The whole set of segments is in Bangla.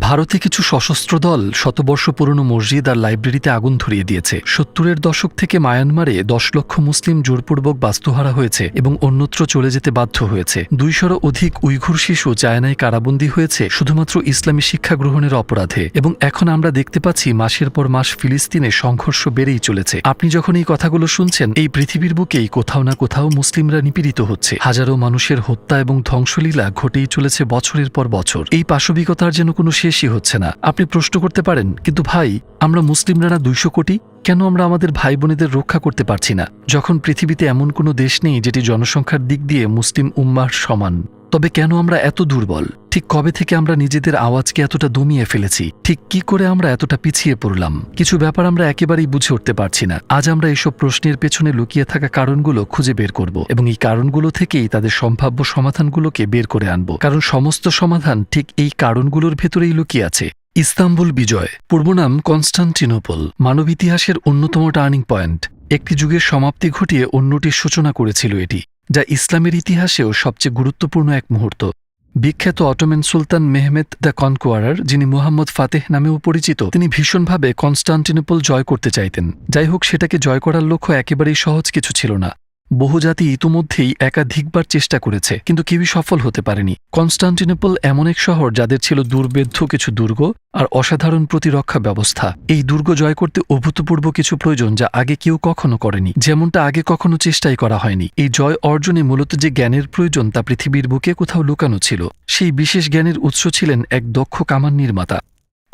ভারতে কিছু সশস্ত্র দল শতবর্ষ পুরনো মসজিদ আর লাইব্রেরিতে আগুন ধরিয়ে দিয়েছে। সত্তরের দশক থেকে মায়ানমারে দশ লক্ষ মুসলিম জোরপূর্বক বাস্তুহারা হয়েছে এবং অন্যত্র চলে যেতে বাধ্য হয়েছে। দুইশোরও অধিক উইঘুর শিশু চায়নায় কারাবন্দী হয়েছে শুধুমাত্র ইসলামী শিক্ষা গ্রহণের অপরাধে। এবং এখন আমরা দেখতে পাচ্ছি মাসের পর মাস ফিলিস্তিনে সংঘর্ষ বেড়েই চলেছে। আপনি যখন এই কথাগুলো শুনছেন, এই পৃথিবীর বুকেই কোথাও না কোথাও মুসলিমরা নিপীড়িত হচ্ছে। হাজারো মানুষের হত্যা এবং ধ্বংসলীলা ঘটেই চলেছে বছরের পর বছর। এই পাশবিকতার যেন কোনো শেষই হচ্ছে না। আপনি প্রশ্ন করতে পারেন, কিন্তু ভাই, আমরা মুসলিমরা দুইশো কোটি? কেন আমরা আমাদের ভাই বোনেদের রক্ষা করতে পারছি না? যখন পৃথিবীতে এমন কোনো দেশ নেই যেটি জনসংখ্যার দিক দিয়ে মুসলিম উম্মার সমান। তবে কেন আমরা এত দুর্বল? ঠিক কবে থেকে আমরা নিজেদের আওয়াজকে এতটা দমিয়ে ফেলেছি? ঠিক কি করে আমরা এতটা পিছিয়ে পড়লাম? কিছু ব্যাপার আমরা একেবারেই বুঝে উঠতে পারছি না। আজ আমরা এসব প্রশ্নের পেছনে লুকিয়ে থাকা কারণগুলো খুঁজে বের করব এবং এই কারণগুলো থেকেই তাদের সম্ভাব্য সমাধানগুলোকে বের করে আনব। কারণ সমস্ত সমাধান ঠিক এই কারণগুলোর ভেতরেই লুকিয়ে আছে। ইস্তাম্বুল বিজয় পূর্বনাম কনস্টান্টিনোপল, মানব ইতিহাসের অন্যতম টার্নিং পয়েন্ট। একটি যুগের সমাপ্তি ঘটিয়ে অন্যটির সূচনা করেছিল এটি। যা ইসলামের ইতিহাসেও সবচেয়ে গুরুত্বপূর্ণ এক মুহূর্ত। বিখ্যাত অটোমেন সুলতান মেহমেদ দ্য কনকোয়ারার, যিনি মুহাম্মদ ফাতেহ নামেও পরিচিত, তিনি ভীষণভাবে কনস্টান্টিনোপল জয় করতে চাইতেন। যাই হোক সেটাকে জয় করার লক্ষ্য একেবারেই সহজ কিছু ছিল না। বহু জাতি ইতোমধ্যেই একাধিকবার চেষ্টা করেছে, কিন্তু কেউই সফল হতে পারেনি। কনস্টান্টিনোপল এমন এক শহর যাদের ছিল দুর্বেদ্য কিছু দুর্গ আর অসাধারণ প্রতিরক্ষা ব্যবস্থা। এই দুর্গ জয় করতে অভূতপূর্ব কিছু প্রয়োজন যা আগে কেউ কখনো করেনি, যেমনটা আগে কখনো চেষ্টাই করা হয়নি। এই জয় অর্জনে মূলত যে জ্ঞানের প্রয়োজন তা পৃথিবীর বুকে কোথাও লুকানো ছিল, সেই বিশেষ জ্ঞানের উৎস ছিলেন এক দক্ষ কামান নির্মাতা।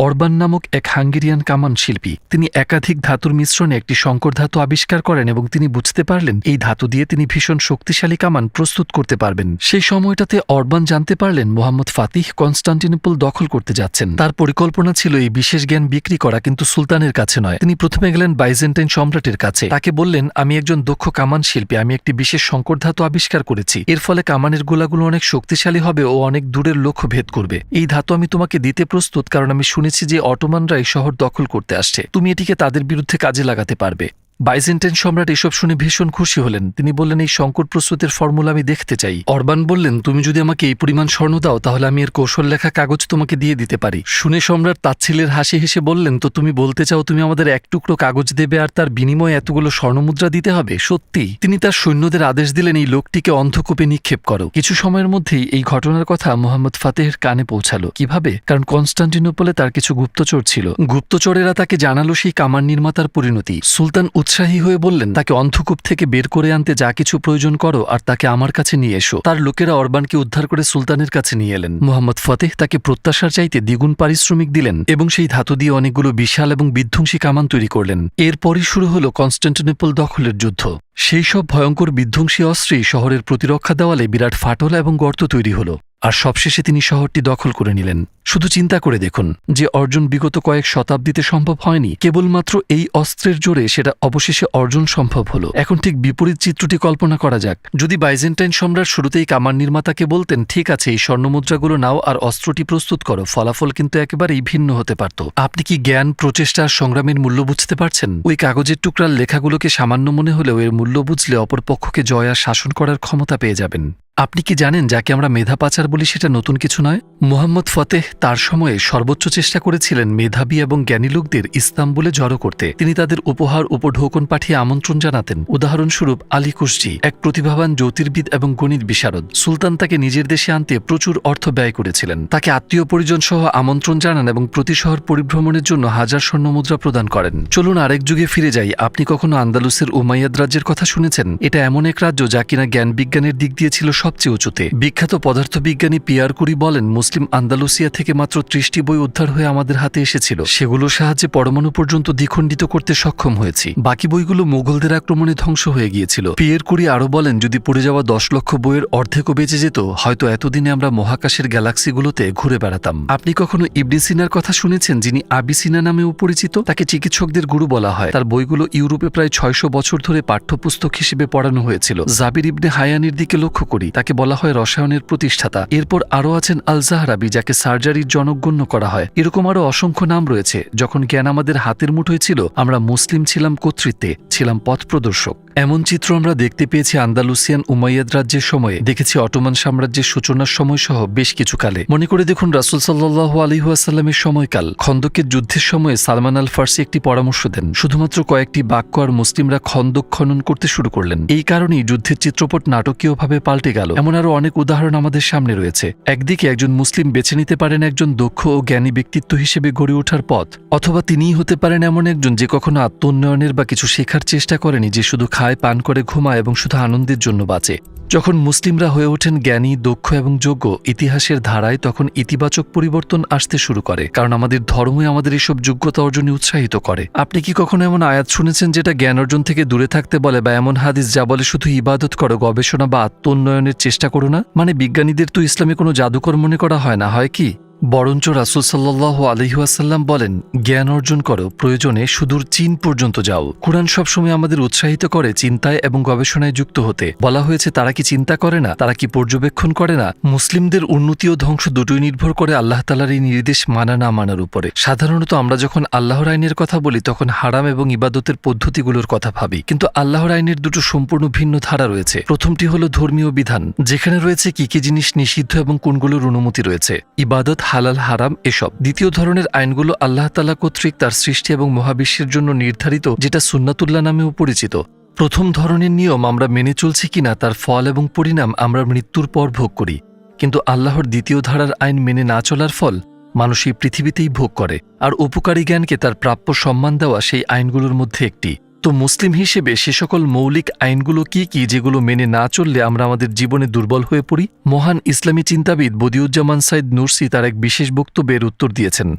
অরবান নামক এক হাঙ্গেরিয়ান কামান শিল্পী, তিনি একাধিক ধাতুর মিশ্রণে একটি সংকর ধাতু আবিষ্কার করেন এবং তিনি বুঝতে পারলেন এই ধাতু দিয়ে তিনি ভীষণ শক্তিশালী কামান প্রস্তুত করতে পারবেন। সেই সময়টাতে অরবান জানতে পারলেন মোহাম্মদ ফাতিহ কনস্টান্টিনোপল দখল করতে যাচ্ছেন। তার পরিকল্পনা ছিল এই বিশেষ জ্ঞান বিক্রি করা, কিন্তু সুলতানের কাছে নয়। তিনি প্রথমে গেলেন বাইজেন্টাইন সম্রাটের কাছে। তাকে বললেন, আমি একজন দক্ষ কামান শিল্পী, আমি একটি বিশেষ সংকর ধাতু আবিষ্কার করেছি। এর ফলে কামানের গোলাগুলো অনেক শক্তিশালী হবে ও অনেক দূরের লক্ষ্য ভেদ করবে। এই ধাতু আমি তোমাকে দিতে প্রস্তুত, কারণ আমি শুনেছি যে অটোমানরা এই শহর দখল করতে আসছে। তুমি এটিকে তাদের বিরুদ্ধে কাজে লাগাতে পারবে। বাইজেন্টাইন সম্রাট এসব শুনে ভীষণ খুশি হলেন। তিনি বললেন, এই সংকট প্রস্তুতের ফর্মুলা আমি দেখতে চাই। অরবান বললেন, তুমি যদি আমাকে এই পরিমাণ স্বর্ণ দাও, তাহলে আমি এর কৌশল লেখা কাগজ তোমাকে দিয়ে দিতে পারি। শুনে সম্রাট তাচ্ছিলের হাসি হেসে বললেন, তো তুমি বলতে চাও তুমি আমাদের এক টুকরো কাগজ দেবে আর তার বিনিময়ে এতগুলো স্বর্ণমুদ্রা দিতে হবে? সত্যি, তিনি তার সৈন্যদের আদেশ দিলেন, এই লোকটিকে অন্ধকূপে নিক্ষেপ করো। কিছু সময়ের মধ্যেই এই ঘটনার কথা মোহাম্মদ ফাতেহের কানে পৌঁছালো। কীভাবে? কারণ কনস্টান্টিনোপলে তার কিছু গুপ্তচর ছিল। গুপ্তচরেরা তাকে জানালো সেই কামান নির্মাতার পরিণতি। সুলতান উৎসাহী হয়ে বললেন, তাকে অন্ধকূপ থেকে বের করে আনতে যা কিছু প্রয়োজন করো আর তাকে আমার কাছে নিয়ে এসো। তার লোকেরা অরবানকে উদ্ধার করে সুলতানের কাছে নিয়ে এলেন। মোহাম্মদ ফতেহ তাকে প্রত্যাশার চাইতে দ্বিগুণ পারিশ্রমিক দিলেন এবং সেই ধাতু দিয়ে অনেকগুলো বিশাল এবং বিধ্বংসী কামান তৈরি করলেন। এরপরই শুরু হল কনস্টান্টিনোপল দখলের যুদ্ধ। সেই সব ভয়ঙ্কর বিধ্বংসী অস্ত্রেই শহরের প্রতিরক্ষা দেওয়ালে বিরাট ফাটল এবং গর্ত তৈরি হল। আর সবশেষে তিনি শহরটি দখল করে নিলেন। শুধু চিন্তা করে দেখুন যে অর্জন বিগত কয়েক শতাব্দীতে সম্ভব হয়নি। কেবলমাত্র এই অস্ত্রের জোরে সেটা অবশেষে অর্জন সম্ভব হলো। এখন ঠিক বিপরীত চিত্রটি কল্পনা করা যাক। যদি বাইজেন্টাইন সম্রাট শুরুতেই কামান নির্মাতাকে বলতেন, ঠিক আছে, এই স্বর্ণমুদ্রাগুলো নাও আর অস্ত্রটি প্রস্তুত করো। ফলাফল কিন্তু একেবারেই ভিন্ন হতে পারত। আপনি কি জ্ঞান, প্রচেষ্টা সংগ্রামের মূল্য বুঝতে পারছেন? ওই কাগজের টুকরার লেখাগুলোকে সামান্য মনে হলেও এর মূল্য বুঝলে অপরপক্ষকে জয় আর শাসন করার ক্ষমতা পেয়ে যাবেন। আপনি কি জানেন যাকে আমরা মেধা পাচার বলি সেটা নতুন কিছু নয়? মোহাম্মদ ফতেহ তার সময়ে সর্বোচ্চ চেষ্টা করেছিলেন মেধাবী এবং জ্ঞানী লোকদের ইস্তাম্বুলে জড়ো করতে। তিনি তাদের উপহার উপঢৌকন পাঠিয়ে আমন্ত্রণ জানাতেন। উদাহরণস্বরূপ আলী কুশজি এক প্রতিভাবান জ্যোতির্বিদ এবং গণিত বিশারদ। সুলতান তাকে নিজের দেশে আনতে প্রচুর অর্থ ব্যয় করেছিলেন। তাকে আত্মীয় পরিজন সহ আমন্ত্রণ জানান এবং প্রতি শহর পরিভ্রমণের জন্য হাজার স্বর্ণ মুদ্রা প্রদান করেন। চলুন আরেক যুগে ফিরে যাই। আপনি কখনো আন্দালুসের উমাইয়াদ রাজ্যের কথা শুনেছেন? এটা এমন এক রাজ্য যা কিনা জ্ঞান বিজ্ঞানের দিক দিয়ে ছিল সবচেয়ে উঁচুতে। বিখ্যাত পদার্থবিজ্ঞানী পিয়ার কুরি বলেন, মুসলিম আন্দালুসিয়া থেকে মাত্র ত্রিশটি বই উদ্ধার হয়ে আমাদের হাতে এসেছিল। সেগুলোর সাহায্যে পরমাণু পর্যন্ত দ্বিখণ্ডিত করতে সক্ষম হয়েছি। বাকি বইগুলো মোগলদের আক্রমণে ধ্বংস হয়ে গিয়েছিল। পিয়ের কুরি আরও বলেন, যদি পড়ে যাওয়া দশ লক্ষ বইয়ের অর্ধেকও বেঁচে যেত, হয়তো এতদিনে আমরা মহাকাশের গ্যালাক্সিগুলোতে ঘুরে বেড়াতাম। আপনি কখনো ইবনি সিনার কথা শুনেছেন, যিনি আবিসিনা নামেও পরিচিত? তাকে চিকিৎসকদের গুরু বলা হয়। তার বইগুলো ইউরোপে প্রায় ছয়শো বছর ধরে পাঠ্যপুস্তক হিসেবে পড়ানো হয়েছিল। জাবির ইবনে হায়ানির দিকে লক্ষ্য করি। তাকে বলা হয় রসায়নের প্রতিষ্ঠাতা। এরপর আরও আছেন আল জাহরাবি যাকে সার্জারির জনক গণ্য করা হয়। এরকম আরও অসংখ্য নাম রয়েছে, যখন জ্ঞান আমাদের হাতের মুঠোয় ছিল, আমরা মুসলিম ছিলাম কর্তৃত্বে, ছিলাম পথ প্রদর্শক এমন চিত্র আমরা দেখতে পেয়েছি আন্দালুসিয়ান উমাইয়াদ রাজ্যের সময়ে। দেখেছি অটোমান সাম্রাজ্যের সূচনার সময় সহ বেশ কিছু কালে মনে করে দেখুন, রাসুল সাল্লাহ আলহিহাসাল্লামের সময়কাল। খন্দকের যুদ্ধের সময় সালমান আল ফার্সি একটি পরামর্শ দেন। শুধুমাত্র কয়েকটি বাক্য আর মুসলিমরা খন্দক খনন করতে শুরু করলেন। এই কারণেই যুদ্ধের চিত্রপট নাটকীয়ভাবে পাল্টে গেল। এমন আরও অনেক উদাহরণ আমাদের সামনে রয়েছে। একদিকে একজন মুসলিম বেছে নিতে পারেন একজন দক্ষ ও জ্ঞানী ব্যক্তিত্ব হিসেবে গড়ে ওঠার পথ, অথবা তিনিই হতে পারেন এমন একজন যে কখনো আত্ম উন্নয়নের বা কিছু শেখার চেষ্টা করেনি, যে শুধু খায় পান করে ঘুমায় এবং শুধু আনন্দের জন্য বাঁচে। যখন মুসলিমরা হয়ে ওঠেন জ্ঞানী, দক্ষ এবং যোগ্য, ইতিহাসের ধারায় তখন ইতিবাচক পরিবর্তন আসতে শুরু করে, কারণ আমাদের ধর্মই আমাদের এসব যোগ্যতা অর্জনে উৎসাহিত করে। আপনি কি কখনো এমন আয়াত শুনেছেন যেটা জ্ঞান অর্জন থেকে দূরে থাকতে বলে বা এমন হাদিস যা বলে শুধু ইবাদত করো, গবেষণা বা আত্ম উন্নয়নের চেষ্টা করো না? মানে বিজ্ঞানীদের তো ইসলামে কোনো জাদুকর মনে করা হয় না, হয় কি? বরঞ্চ রাসুল সাল্লাহ আলহিহাসাল্লাম বলেন, জ্ঞান অর্জন করো, প্রয়োজনে সুদূর চীন পর্যন্ত যাও। কোরআন সবসময় আমাদের উৎসাহিত করে চিন্তায় এবং গবেষণায় যুক্ত হতে। বলা হয়েছে, তারা কি চিন্তা করে না? তারা কি পর্যবেক্ষণ করে না? মুসলিমদের উন্নতি ও ধ্বংস দুটোই নির্ভর করে আল্লাহ তালার এই নির্দেশ মানা না মানার উপরে। সাধারণত আমরা যখন আল্লাহর আইনের কথা বলি, তখন হারাম এবং ইবাদতের পদ্ধতিগুলোর কথা ভাবি। কিন্তু আল্লাহর আইনের দুটো সম্পূর্ণ ভিন্ন ধারা রয়েছে। প্রথমটি হলো ধর্মীয় বিধান, যেখানে রয়েছে কি কি জিনিস নিষিদ্ধ এবং কোনগুলোর অনুমতি রয়েছে। ইবাদত হালাল, হারাম এসব। দ্বিতীয় ধরনের আইনগুলো আল্লাহ তালা কর্তৃক তার সৃষ্টি এবং মহাবিশ্বের জন্য নির্ধারিত, যেটা সুন্নাতুল্লাহ নামেও পরিচিত। প্রথম ধরনের নিয়ম আমরা মেনে চলছি কিনা, তার ফল এবং পরিণাম আমরা মৃত্যুর পর ভোগ করি। কিন্তু আল্লাহর দ্বিতীয় ধারার আইন মেনে না চলার ফল মানুষ এই পৃথিবীতেই ভোগ করে। আর উপকারী জ্ঞানকে তার প্রাপ্য সম্মান দেওয়া সেই আইনগুলোর মধ্যে একটি। তো মুসলিম হিসেবে সে সকল মৌলিক আইনগুলো কি কি যেগুলো মেনে না চললে আমরা আমাদের জীবনে দুর্বল হয়ে পড়ি? মহান ইসলামী চিন্তাবিদ বদিউজ্জামান সাইদ নুরসি তার এক বিশেষ বক্তব্যের উত্তর দিয়েছেন।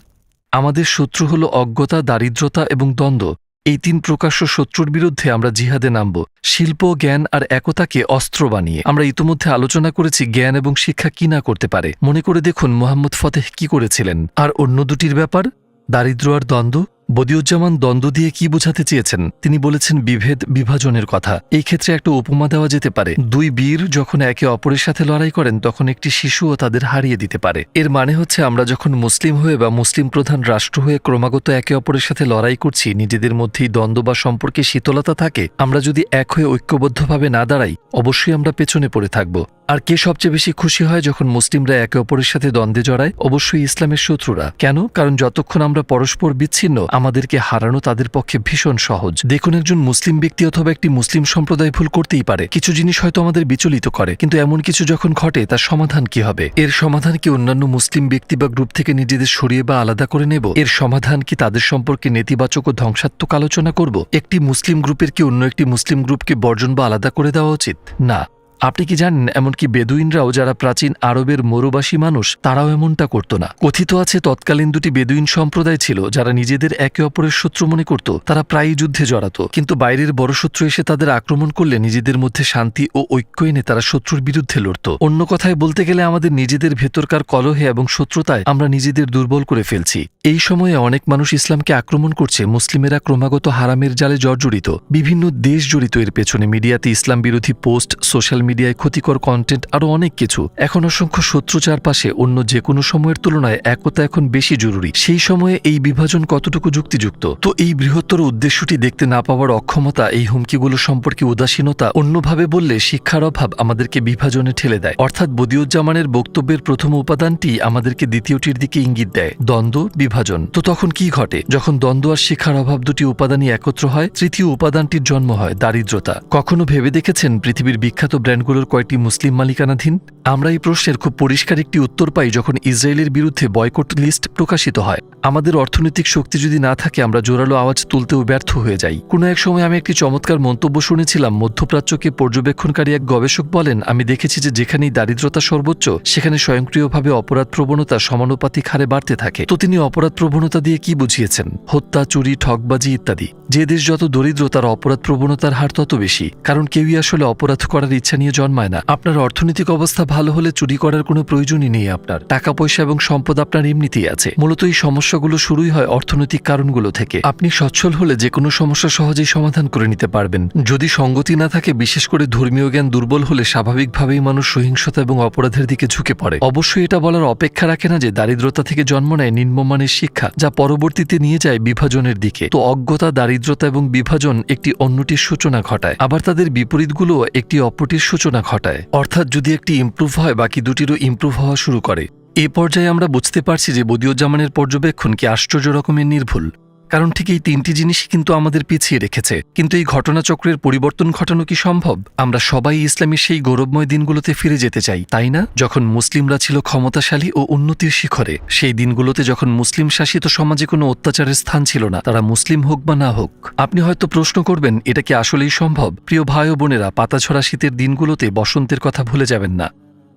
আমাদের শত্রু হল অজ্ঞতা, দারিদ্রতা এবং দ্বন্দ্ব। এই তিন প্রকাশ্য শত্রুর বিরুদ্ধে আমরা জিহাদে নামব। শিল্প, জ্ঞান আর একতাকে অস্ত্র বানিয়ে। আমরা ইতোমধ্যে আলোচনা করেছি জ্ঞান এবং শিক্ষা কি না করতে পারে। মনে করে দেখুন মোহাম্মদ ফতেহ কি করেছিলেন। আর অন্য দুটির ব্যাপার? দারিদ্র আর দ্বন্দ্ব? বদিউজ্জামান দ্বন্দ্ব দিয়ে কি বোঝাতে চেয়েছেন? তিনি বলেছেন, বিভেদ বিভাজনের কথা। এই ক্ষেত্রে একটা উপমা দেওয়া যেতে পারে। দুই বীর যখন একে অপরের সাথে লড়াই করেন, তখন একটি শিশুও তাদের হারিয়ে দিতে পারে। এর মানে হচ্ছে, আমরা যখন মুসলিম হয়ে বা মুসলিম প্রধান রাষ্ট্র হয়ে ক্রমাগত একে অপরের সাথে লড়াই করছি, নিজেদের মধ্যেই দ্বন্দ্ব বা সম্পর্কে শীতলতা থাকে, আমরা যদি এক হয়ে ঐক্যবদ্ধভাবে না দাঁড়াই, অবশ্যই আমরা পেছনে পড়ে থাকব। আর কে সবচেয়ে বেশি খুশি হয় যখন মুসলিমরা একে অপরের সাথে দ্বন্দ্বে জড়ায়? অবশ্যই ইসলামের শত্রুরা। কেন? কারণ যতক্ষণ আমরা পরস্পর বিচ্ছিন্ন, আমাদেরকে হারানো তাদের পক্ষে ভীষণ সহজ। দেখুন একজন মুসলিম ব্যক্তি অথবা একটি মুসলিম সম্প্রদায় ভুল করতেই পারে। কিছু জিনিস হয়তো আমাদের বিচলিত করে, কিন্তু এমন কিছু যখন ঘটে, তার সমাধান কি হবে? এর সমাধান কি অন্যান্য মুসলিম ব্যক্তি বা গ্রুপ থেকে নিজেদের সরিয়ে বা আলাদা করে নেব? এর সমাধান কি তাদের সম্পর্কে নেতিবাচক ও ধ্বংসাত্মক আলোচনা করব? একটি মুসলিম গ্রুপের কি অন্য একটি মুসলিম গ্রুপকে বর্জন বা আলাদা করে দেওয়া উচিত? না। আপনি কি জানেন, এমনকি বেদুইনরাও যারা প্রাচীন আরবের মরুবাসী মানুষ, তারাও এমনটা করত না। কথিত আছে, তৎকালীন দুটি বেদুইন সম্প্রদায় ছিল, যারা নিজেদের একে অপরের শত্রু মনে করত, তারা প্রায়ই যুদ্ধে জড়াত। কিন্তু বাইরের বড় শত্রু এসে তাদের আক্রমণ করলে নিজেদের মধ্যে শান্তি ও ঐক্য এনে তারা শত্রুর বিরুদ্ধে লড়ত। অন্য কথায় বলতে গেলে আমাদের নিজেদের ভেতরকার কলহে এবং শত্রুতায় আমরা নিজেদের দুর্বল করে ফেলছি। এই সময়ে অনেক মানুষ ইসলামকে আক্রমণ করছে। মুসলিমেরা ক্রমাগত হারামের জালে জর্জরিত। বিভিন্ন দেশ জড়িত এর পেছনে মিডিয়াতে ইসলাম বিরোধী পোস্ট, সোশ্যাল মিডিয়ায় ক্ষতিকর কন্টেন্ট আরও অনেক কিছু। এখন অসংখ্য শত্রু চারপাশে অন্য যে কোনো সময়ের তুলনায় একতা এখন বেশি জরুরি। সেই সময়ে এই বিভাজন কতটুকু যুক্তিযুক্ত? তো এই বৃহত্তর উদ্দেশ্যটি দেখতে না পাওয়ার অক্ষমতা, এই হুমকিগুলো সম্পর্কে উদাসীনতা, অন্যভাবে বললে শিক্ষার অভাব আমাদেরকে বিভাজনে ঠেলে দেয়। অর্থাৎ বদিউজ্জামানের বক্তব্যের প্রথম উপাদানটি আমাদেরকে দ্বিতীয়টির দিকে ইঙ্গিত দেয়। দ্বন্দ্ব বিভাজন। তো তখন কি ঘটে? যখন দ্বন্দ্ব আর শিক্ষার অভাব দুটি উপাদানই একত্র হয়, তৃতীয় উপাদানটির জন্ম হয়, দারিদ্রতা। কখনো ভেবে দেখেছেন পৃথিবীর বিখ্যাত ব্র্যান্ডগুলোর কয়েকটি মুসলিম মালিকানাধীন? আমরা এই প্রশ্নের খুব পরিষ্কার একটি উত্তর পাই যখন ইসরায়েলের বিরুদ্ধে বয়কট লিস্ট প্রকাশিত হয়। আমাদের অর্থনৈতিক শক্তি যদি না থাকে, আমরা জোরালো আওয়াজ তুলতেও ব্যর্থ হয়ে যাই। কোনো এক সময় আমি একটি চমৎকার মন্তব্য শুনেছিলাম, মধ্যপ্রাচ্যকে পর্যবেক্ষণকারী এক গবেষক বলেন, আমি দেখেছি যে যেখানেই দারিদ্রতা সর্বোচ্চ, সেখানে স্বয়ংক্রিয়ভাবে অপরাধ প্রবণতা সমানুপাতিক হারে বাড়তে থাকে। তো তিনি অপরাধ প্রবণতা দিয়ে কি বুঝিয়েছেন? হত্যা, চুরি ঠকবাজি ইত্যাদি। যে দেশ যত দরিদ্র, তার অপরাধ প্রবণতার হার তত বেশি। কারণ কেউই আসলে অপরাধ করার ইচ্ছা নিয়ে জন্মায় না। আপনার অর্থনৈতিক অবস্থা ভালো হলে চুরি করার কোনো প্রয়োজনই নেই আপনার। টাকা, পয়সা এবং সম্পদ আপনার এমনিতেই আছে। মূলত এই সমস্যাগুলো শুরুই হয় অর্থনৈতিক কারণগুলো থেকে। আপনি সচ্ছল হলে যে কোনো সমস্যা সহজেই সমাধান করে নিতে পারবেন। যদি সঙ্গতি না থাকে, বিশেষ করে ধর্মীয় জ্ঞান দুর্বল হলে স্বাভাবিকভাবেই মানুষ সহিংসতা এবং অপরাধের দিকে ঝুঁকে পড়ে। অবশ্যই এটা বলার অপেক্ষা রাখে না যে দারিদ্রতা থেকে জন্ম নেয় নিম্নমানের ধরনের শিক্ষা, যা পরবর্তীতে নিয়ে যায় বিভাজনের দিকে। তো অজ্ঞতা, দারিদ্রতা এবং বিভাজন একটি অন্যটির সূচনা ঘটায়। আবার তাদের বিপরীতগুলো একটি অপরটির সূচনা ঘটায়। অর্থাৎ যদি একটি ইম্প্রুভ হয়, বাকি দুটিরও ইম্প্রুভ হওয়া শুরু করে। এ পর্যায়ে আমরা বুঝতে পারছি যে বদিউজ্জামানের পর্যবেক্ষণ কি আশ্চর্য রকমের নির্ভুল। কারণ ঠিক এই তিনটি জিনিসই কিন্তু আমাদের পিছিয়ে রেখেছে। কিন্তু এই ঘটনাচক্রের পরিবর্তন ঘটানো কি সম্ভব? আমরা সবাই ইসলামের সেই গৌরবময় দিনগুলোতে ফিরে যেতে চাই, তাই না? যখন মুসলিমরা ছিল ক্ষমতাশালী ও উন্নতির শিখরে, সেই দিনগুলোতে যখন মুসলিম শাসিত সমাজে কোনো অত্যাচারের স্থান ছিল না, তারা মুসলিম হোক বা না হোক, আপনি হয়তো প্রশ্ন করবেন, এটা কি আসলেই সম্ভব? প্রিয় ভাই ও বোনেরা পাতাছড়া শীতের দিনগুলোতে বসন্তের কথা ভুলে যাবেন না।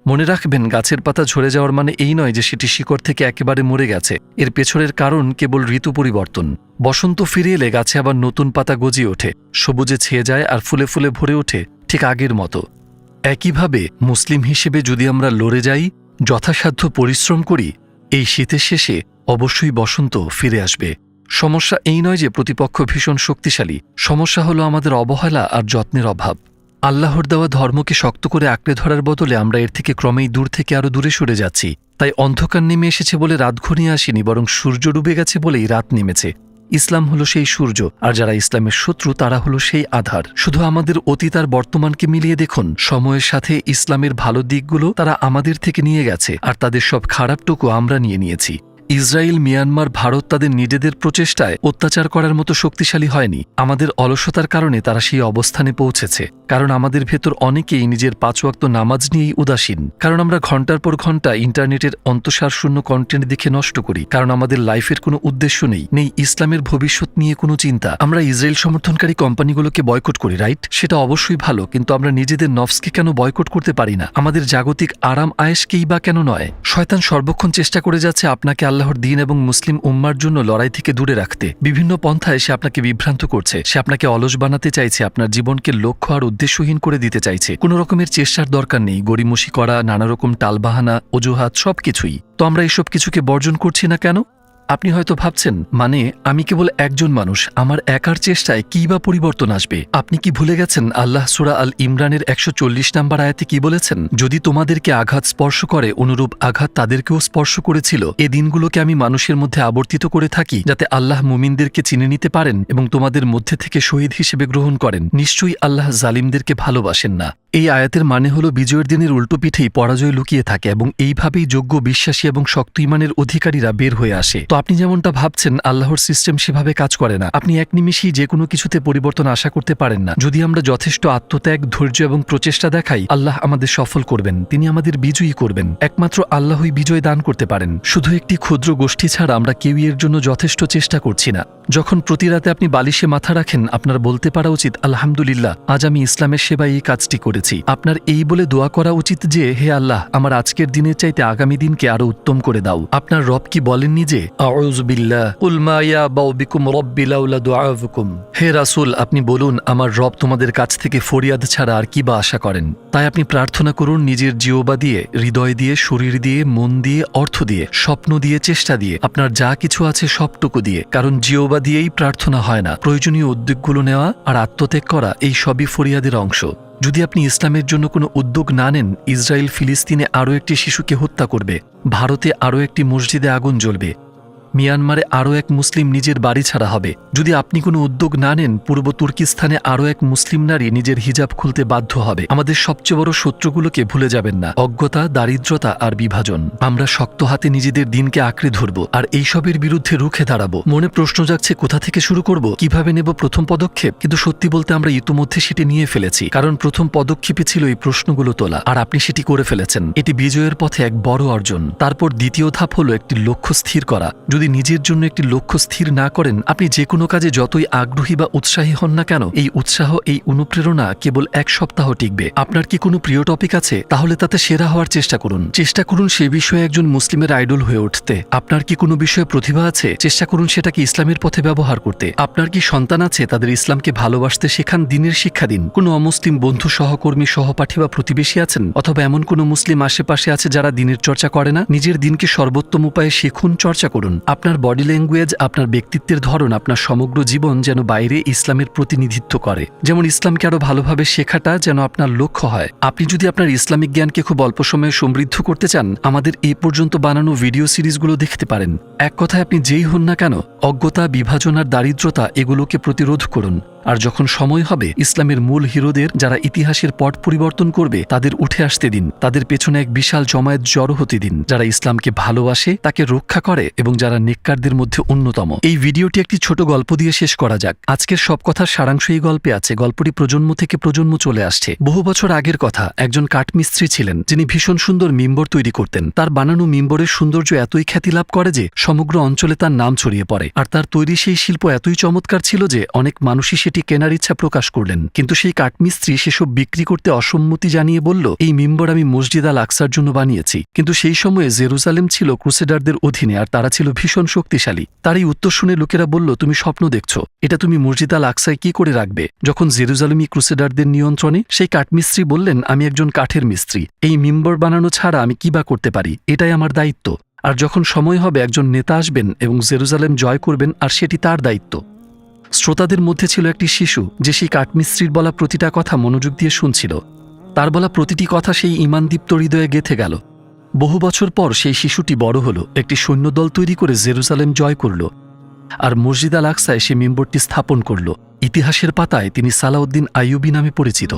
মনে রাখবেন, গাছের পাতা ঝরে যাওয়ার মানে এই নয় যে সেটি শিকড় থেকে একেবারে মরে গেছে। এর পেছনের কারণ কেবল ঋতু পরিবর্তন। বসন্ত ফিরে এলে গাছে আবার নতুন পাতা গজিয়ে ওঠে। সবুজে ছেয়ে যায় আর ফুলে ফুলে ভরে ওঠে ঠিক আগের মতো। একইভাবে মুসলিম হিসেবে যদি আমরা লড়ে যাই, যথাসাধ্য পরিশ্রম করি, এই শীতের শেষে অবশ্যই বসন্ত ফিরে আসবে। সমস্যা এই নয় যে প্রতিপক্ষ ভীষণ শক্তিশালী। সমস্যা হলো আমাদের অবহেলা আর যত্নের অভাব। আল্লাহর দেওয়া ধর্মকে শক্ত করে আঁকড়ে ধরার বদলে আমরা এর থেকে ক্রমেই দূর থেকে আরও দূরে সরে যাচ্ছি। তাই অন্ধকার নেমে এসেছে বলে রাত ঘনিয়ে আসেনি, বরং সূর্য ডুবে গেছে বলেই রাত নেমেছে। ইসলাম হলো সেই সূর্য, আর যারা ইসলামের শত্রু তারা হলো সেই আধার। শুধু আমাদের অতীত আর বর্তমানকে মিলিয়ে দেখুন, সময়ের সাথে ইসলামের ভালো দিকগুলো তারা আমাদের থেকে নিয়ে গেছে, আর তাদের সব খারাপটুকু আমরা নিয়ে নিয়েছি। ইসরায়েল, মিয়ানমার, ভারত তাদের নিজেদের প্রচেষ্টায় অত্যাচার করার মতো শক্তিশালী হয়নি। আমাদের অলসতার কারণে তারা সেই অবস্থানে পৌঁছেছে, কারণ আমাদের ভেতর অনেকেই নিজের পাঁচওয়াক্ত নামাজ নিয়েই উদাসীন। কারণ আমরা ঘণ্টার পর ঘণ্টা ইন্টারনেটের অন্তঃসার শূন্য কন্টেন্ট দেখে নষ্ট করি, কারণ আমাদের লাইফের কোনো উদ্দেশ্য নেই নেই ইসলামের ভবিষ্যৎ নিয়ে কোনো চিন্তা। আমরা ইসরায়েল সমর্থনকারী কোম্পানিগুলোকে বয়কট করি রাইট সেটা অবশ্যই ভালো, কিন্তু আমরা নিজেদের নফসকে কেন বয়কট করতে পারি না? আমাদের জাগতিক আরাম আয়েসকেই বা কেন নয়? শয়তান সর্বক্ষণ চেষ্টা করে যাচ্ছে আপনাকে আল্লাহর দিন এবং মুসলিম উম্মার জন্য লড়াই থেকে দূরে রাখতে। বিভিন্ন পন্থায় সে আপনাকে বিভ্রান্ত করছে। সে আপনাকে অলস বানাতে চাইছে, আপনার জীবনকে লক্ষ্য আর উদ্দেশ্যহীন করে দিতে চাইছে। কোনো রকমের চেষ্টার দরকার নেই, গড়িমসি করা, নানা রকম টালবাহানা, অজুহাত, সবকিছুই। তো আমরা এসব কিছুকে বর্জন করছি না কেন? আপনি হয়তো ভাবছেন মানে আমি কেবল একজন মানুষ, আমার একার চেষ্টায় কী বা পরিবর্তন আসবে? আপনি কি ভুলে গেছেন, আল্লাহ সুরা আল ইমরানের একশো চল্লিশ নাম্বার আয়াতে কি বলেছেন? যদি তোমাদেরকে আঘাত স্পর্শ করে, অনুরূপ আঘাত তাদেরকেও স্পর্শ করেছিল। এ দিনগুলোকে আমি মানুষের মধ্যে আবর্তিত করে থাকি, যাতে আল্লাহ মুমিনদেরকে চিনে নিতে পারেন এবং তোমাদের মধ্যে থেকে শহীদ হিসেবে গ্রহণ করেন। নিশ্চয়ই আল্লাহ জালিমদেরকে ভালোবাসেন না। এই আয়াতের মানে হল, বিজয়ের দিনের উল্টো পিঠেই পরাজয় লুকিয়ে থাকে এবং এইভাবেই যোগ্য বিশ্বাসী এবং শক্ত ইমানের অধিকারীরা বের হয়ে আসে। আপনি যেমনটা ভাবছেন, আল্লাহর সিস্টেম সেভাবে কাজ করে না। আপনি এক নিমিষেই যে কোনো কিছুতে পরিবর্তন আশা করতে পারেন না। যদি আমরা যথেষ্ট আত্মত্যাগ, ধৈর্য এবং প্রচেষ্টা দেখাই, আল্লাহ আমাদের সফল করবেন। তিনি আমাদের বিজয়ী করবেন। একমাত্র আল্লাহই বিজয় দান করতে পারেন। শুধু একটি ক্ষুদ্র গোষ্ঠী ছাড়া আমরা কেউই এর জন্য যথেষ্ট চেষ্টা করছি না। যখন প্রতি রাতে আপনি বালিশে মাথা রাখেন, আপনার বলতে পারা উচিত, আলহামদুলিল্লাহ, আজ আমি ইসলামের সেবায় এই কাজটি করেছি। আপনার এই বলে দোয়া করা উচিত যে, হে আল্লাহ, আমার আজকের দিনের চাইতে আগামী দিনকে আরও উত্তম করে দাও। আপনার রব কি বলেননি যে আউযুবিল্লাহ কুল মা ইয়াবাউ বিকুম রাব্বি হে রাসূল, আপনি বলুন, আমার রব তোমাদের কাছ থেকে ফরিয়াদ ছাড়া আর কি বা আশা করেন? তাই আপনি প্রার্থনা করুন, নিজের জিওবা দিয়ে, হৃদয় দিয়ে, শরীর দিয়ে, মন দিয়ে, অর্থ দিয়ে, স্বপ্ন দিয়ে, চেষ্টা দিয়ে, আপনার যা কিছু আছে সবটুকু দিয়ে, কারণ জিওবা দিয়েই প্রার্থনা হয় না। প্রয়োজনীয় উদ্যোগগুলো নেওয়া আর আত্মত্যাগ করা এই সবই ফরিয়াদের অংশ। যদি আপনি ইসলামের জন্য কোনো উদ্যোগ না নেন ইসরায়েল ফিলিস্তিনে আরও একটি শিশুকে হত্যা করবে। ভারতে আরও একটি মসজিদে আগুন জ্বলবে। মিয়ানমারে আরও এক মুসলিম নিজের বাড়ি ছাড়া হবে। যদি আপনি কোনো উদ্যোগ না নেন, পূর্ব তুর্কিস্তানে আরও এক মুসলিম নারী নিজের হিজাব খুলতে বাধ্য হবে। আমাদের সবচেয়ে বড় শত্রুগুলোকে ভুলে যাবেন না। অজ্ঞতা, দারিদ্রতা আর বিভাজন। আমরা শক্ত হাতে নিজেদের দিনকে আঁকড়ে ধরব আর এইসবের বিরুদ্ধে রুখে দাঁড়াবো। মনে প্রশ্ন জাগছে, কোথা থেকে শুরু করব? কীভাবে নেব প্রথম পদক্ষেপ? কিন্তু সত্যি বলতে আমরা ইতোমধ্যে সেটি নিয়ে ফেলেছি। কারণ প্রথম পদক্ষেপে ছিল এই প্রশ্নগুলো তোলা। আর আপনি সেটি করে ফেলেছেন। এটি বিজয়ের পথে এক বড় অর্জন। তারপর দ্বিতীয় ধাপ হলো একটি লক্ষ্য স্থির করা। যদি নিজের জন্য একটি লক্ষ্য স্থির না করেন, আপনি যে কোনো কাজে যতই আগ্রহী বা উৎসাহী হন না কেন, এই উৎসাহ, এই অনুপ্রেরণা কেবল এক সপ্তাহ টিকবে। আপনার কি কোনো প্রিয় টপিক আছে? তাহলে তাতে সেরা হওয়ার চেষ্টা করুন। চেষ্টা করুন সে বিষয়ে একজন মুসলিমের আইডল হয়ে উঠতে। আপনার কি কোনো বিষয়ে প্রতিভা আছে? চেষ্টা করুন সেটাকে ইসলামের পথে ব্যবহার করতে। আপনার কি সন্তান আছে? তাদের ইসলামকে ভালোবাসতে শেখান, দিনের শিক্ষা দিন। কোনো অমুসলিম বন্ধু, সহকর্মী, সহপাঠী বা প্রতিবেশী আছেন? অথবা এমন কোনো মুসলিম আশেপাশে আছে যারা দিনের চর্চা করে না? নিজের দিনকে সর্বোত্তম উপায়ে শিখুন, চর্চা করুন। আপনার বডি ল্যাঙ্গুয়েজ আপনার ব্যক্তিত্বের ধরন, আপনার সমগ্র জীবন যেন বাইরে ইসলামের প্রতিনিধিত্ব করে। যেমন ইসলামকে আরও ভালোভাবে শেখাটা যেন আপনার লক্ষ্য হয়। আপনি যদি আপনার ইসলামিক জ্ঞানকে খুব অল্প সময়ে সমৃদ্ধ করতে চান, আমাদের এ পর্যন্ত বানানো ভিডিও সিরিজগুলো দেখতে পারেন। এক কথায় আপনি যেই হন না কেন, অজ্ঞতা বিভাজন আর দারিদ্রতা এগুলোকে প্রতিরোধ করুন। আর যখন সময় হবে, ইসলামের মূল হিরোদের যারা ইতিহাসের পট পরিবর্তন করবে, তাদের উঠে আসতে দিন। তাদের পেছনে এক বিশাল জমায়েত জড়ো হতে দিন, যারা ইসলামকে ভালোবাসে, তাকে রক্ষা করে এবং যারা নেককারদের মধ্যে অন্যতম। এই ভিডিওটি একটি ছোট গল্প দিয়ে শেষ করা যাক। আজকের সব কথার সারাংশ এই গল্পে আছে। গল্পটি প্রজন্ম থেকে প্রজন্ম চলে আসছে। বহু বছর আগের কথা, একজন কাঠমিস্ত্রি ছিলেন, যিনি ভীষণ সুন্দর মিম্বর তৈরি করতেন। তার বানানো মিম্বরের সৌন্দর্য এতই খ্যাতি লাভ করে যে, সমগ্র অঞ্চলে তার নাম ছড়িয়ে পড়ে। আর তার তৈরি সেই শিল্প এতই চমৎকার ছিল যে, অনেক মানুষই সেটি কেনার ইচ্ছা প্রকাশ করলেন। কিন্তু সেই কাঠমিস্ত্রি সেসব বিক্রি করতে অসম্মতি জানিয়ে বলল, এই মিম্বর আমি মসজিদ আল আকসার জন্য বানিয়েছি। কিন্তু সেই সময়ে জেরুজালেম ছিল ক্রুসেডারদের অধীনে আর তারা ছিল ভীষণ শক্তিশালী। তার এই উত্তর শুনে লোকেরা বলল, তুমি স্বপ্ন দেখছ। এটা তুমি মসজিদ আল আকসায় কি করে রাখবে? যখন জেরুজালেমি ক্রুসেডারদের নিয়ন্ত্রণে সেই কাঠমিস্ত্রি বললেন, আমি একজন কাঠের মিস্ত্রি। এই মিম্বর বানানো ছাড়া আমি কি বা করতে পারি? এটাই আমার দায়িত্ব। আর যখন সময় হবে, একজন নেতা আসবেন এবং জেরুজালেম জয় করবেন, আর সেটি তার দায়িত্ব। শ্রোতাদের মধ্যে ছিল একটি শিশু যে সেই কাঠমিস্ত্রির বলা প্রতিটা কথা মনোযোগ দিয়ে শুনছিল। তার বলা প্রতিটি কথা সেই ইমানদীপ্ত হৃদয়ে গেথে গেল। বহু বছর পর সেই শিশুটি বড় হল, একটি সৈন্যদল তৈরি করে জেরুজালেম জয় করল আর মসজিদ আল আকসায় সে মেম্বরটি স্থাপন করল। ইতিহাসের পাতায় তিনি সালাউদ্দিন আইয়ুবি নামে পরিচিত।